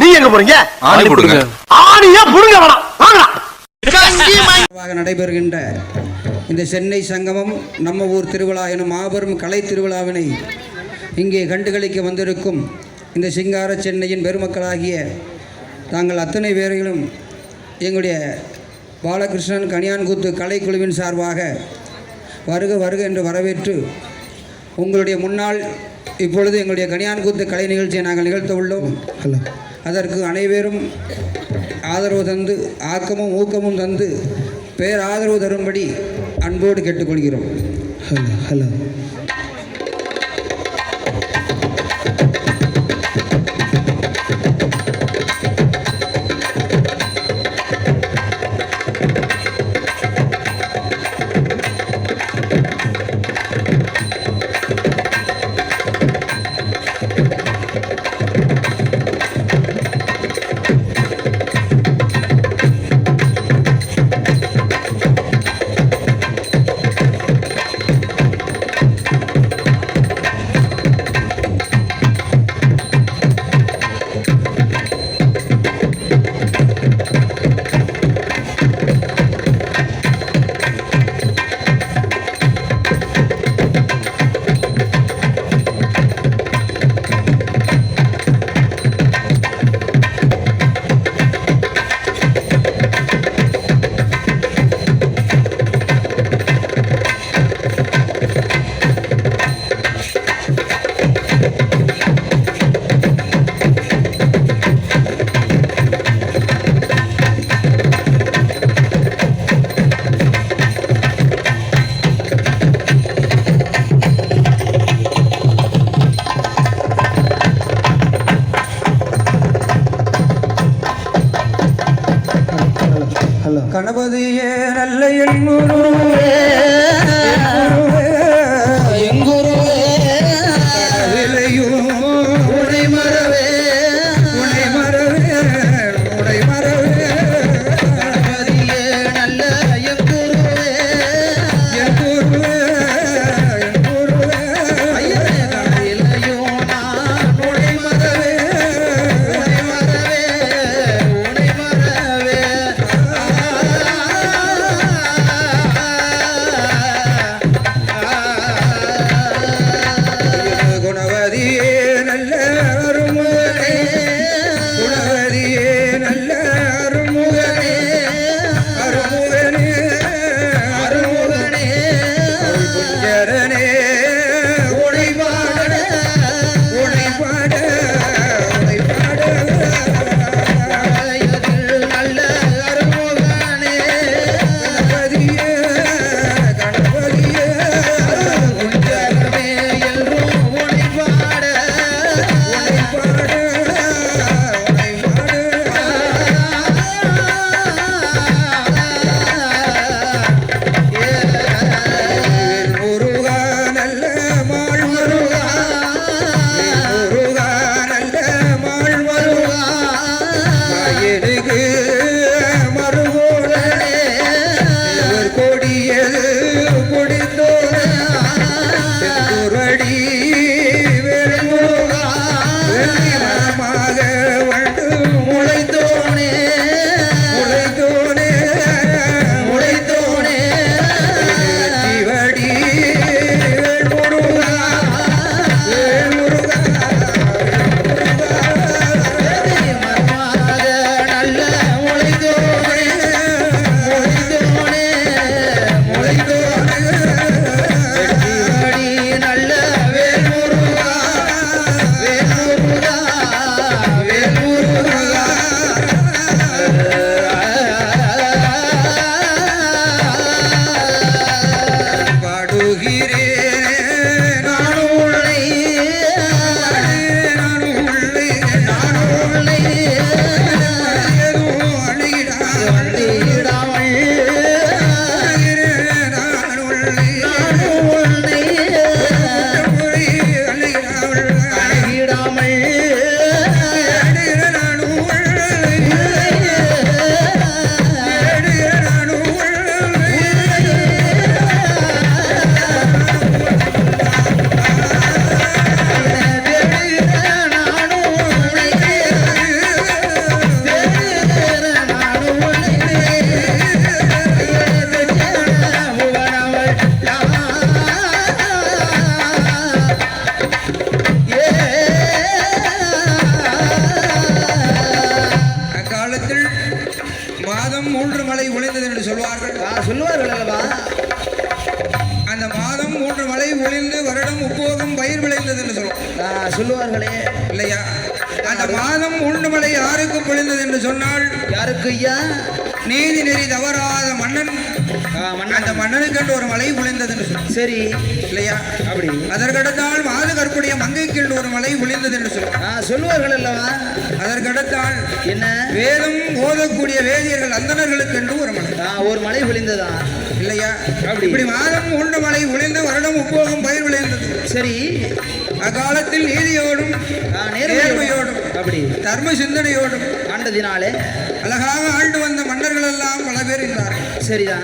நீ எங்க போறீங்க? ஆணி போடுங்க. ஆணியா புடுங்க வேணாம். வாங்கடா. சிறப்பாக நடைபெறுகின்ற இந்த சென்னை சங்கமம் நம்ம ஊர் திருவிழா எனும் மாபெரும் கலை திருவிழாவினை இங்கே கண்டுகளிக்க வந்திருக்கும் இந்த சிங்கார சென்னையின் பெருமக்களாகிய தாங்கள் அத்தனை பேர்களும் எங்களுடைய பாலகிருஷ்ணன் கனியான்கூத்து கலைக்குழுவின் சார்பாக வருக வருக என்று வரவேற்று உங்களுடைய முன்னால் இப்பொழுது எங்களுடைய கனியான்கூத்து கலை நிகழ்ச்சியை நாங்கள் நிகழ்த்த உள்ளோம். அதற்கு அனைவரும் ஆதரவு தந்து ஆக்கமும் ஊக்கமும் தந்து பேர் ஆதரவு தரும்படி அன்போடு கேட்டுக்கொள்கிறோம். Hello hello. கணபதியே நல்ல என் மழை ஒளிந்து வருடம் முப்போகம் பயிர் விளைந்தது என்று சொல்லுவோம் சொல்லுவார்களே. இல்லையா? அந்த மாதம் மூன்று மழை யாருக்கு பொழிந்தது என்று சொன்னால் யாருக்கு ஐயா? நீதி நெறி தவறாத மன்னன். அந்த மன்னனுக்கு என்று ஒரு மலை பொழிந்தது என்று சொல்லுவோம் சரி. இல்லையா? அப்படி. அதற்கடுத்தால் மாது கற்புடைய மங்கைக்கு என்று ஒரு மலை பொழிந்தது என்று சொல்லுவோம் ஆ, சொல்லுவார்கள் அல்லவா அதற்கடுத்தால் என்ன? வேதம் ஓதக்கூடிய வேதியர்கள் அந்தணர்களுக்கு என்று ஒரு மலை. ஒரு மழை விழுந்ததா இல்லையா. இப்படி மாதம் மூன்று மழை ஒளிந்து வருடம் முப்போகம் பயிர் விளைந்தது. சரி. அக்காலத்தில் நீதியோடும். நேர்மையோடும் அப்படி. தர்ம சிந்தனையோடும் ஆண்டதினாலே. அழகாக ஆண்டு வந்த மன்னர்கள் எல்லாம் பல பேர் இருந்தார்கள். சரிதான்.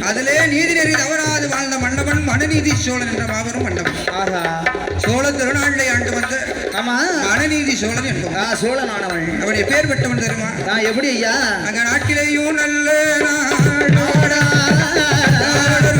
அதிலே நீதிநெறி தவறாது வாழ்ந்த மன்னவன் மனுநீதி சோழன் என்ற மாபெரும் மன்னவன். ஆஹா. சோழ திருநாளை ஆண்டு வந்த ஆமா. மனுநீதி சோழன் என்பவன். ஆ, சோழனானவன். அவனுடைய பேர் பெற்றவன் தெரியுமா? ஆ, எப்படி ஐயா? அங்க நாட்டிலேயும் நல்ல நாடா ಹಾಡು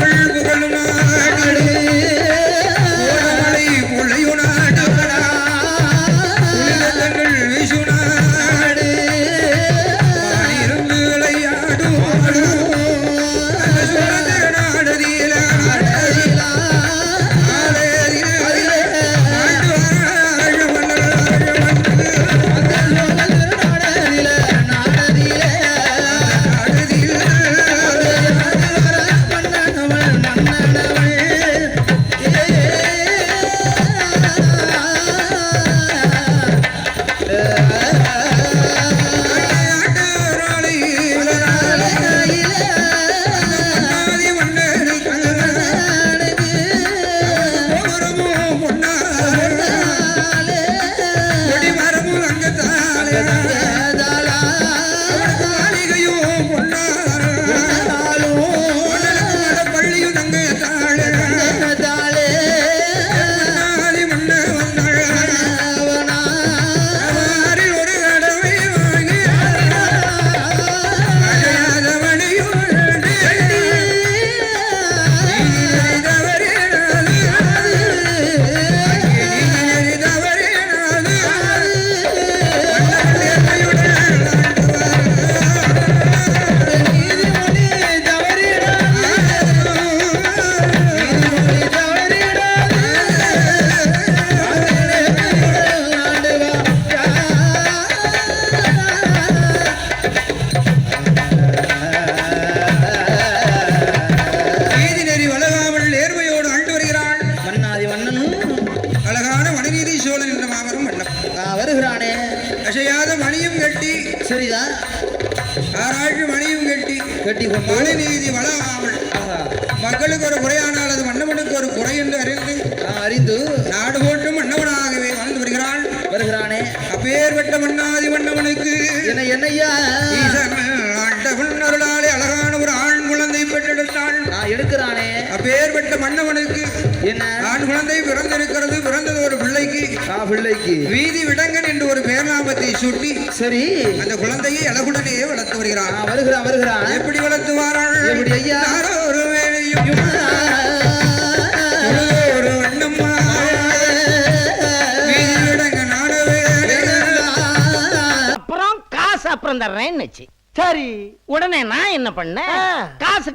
கட்டி சரிதான். ஆராய்ச்சி மணியும் கட்டி கட்டி வழங்காமல் ஆஹா. மக்களுக்கு ஒரு குறையானால் அது மன்னவனுக்கு ஒரு குறை என்று அறிந்து அறிந்து. நாடு போற்றும் மன்னவனாகவே வாழ்ந்து வருகிறான் வருகிறானே. அப்பேற்பட்ட மன்னாதி மன்னவனுக்கு என்ன ஆண்டவன் அருளாலே அழகான ஒரு ஆண் குழந்தை பெற்றெடுத்தான். எடுக்கிறானே. அப்பேற்பட்ட மன்னவனுக்கு என்ன? ஆண் குழந்தை பிறந்திருக்கிறது. பிள்ளைக்கு வீதி விடங்கன் என்று ஒரு பேர்நாமத்தை சுட்டி சரி. அந்த குழந்தையை அழகுடனே வளர்த்து வருகிறான். வருகிறான் வருகிறான். எப்படி வளர்த்துவாராள் எப்படி ஐயா? ஒரு வேலையும் ஒரு வண்ணம்மா? வீதி விடங்க நாடவே அப்புறம் காசு அப்புறம் தர்றேன்னு சரி உடனே நான் என்ன பண்ணேன்? காசு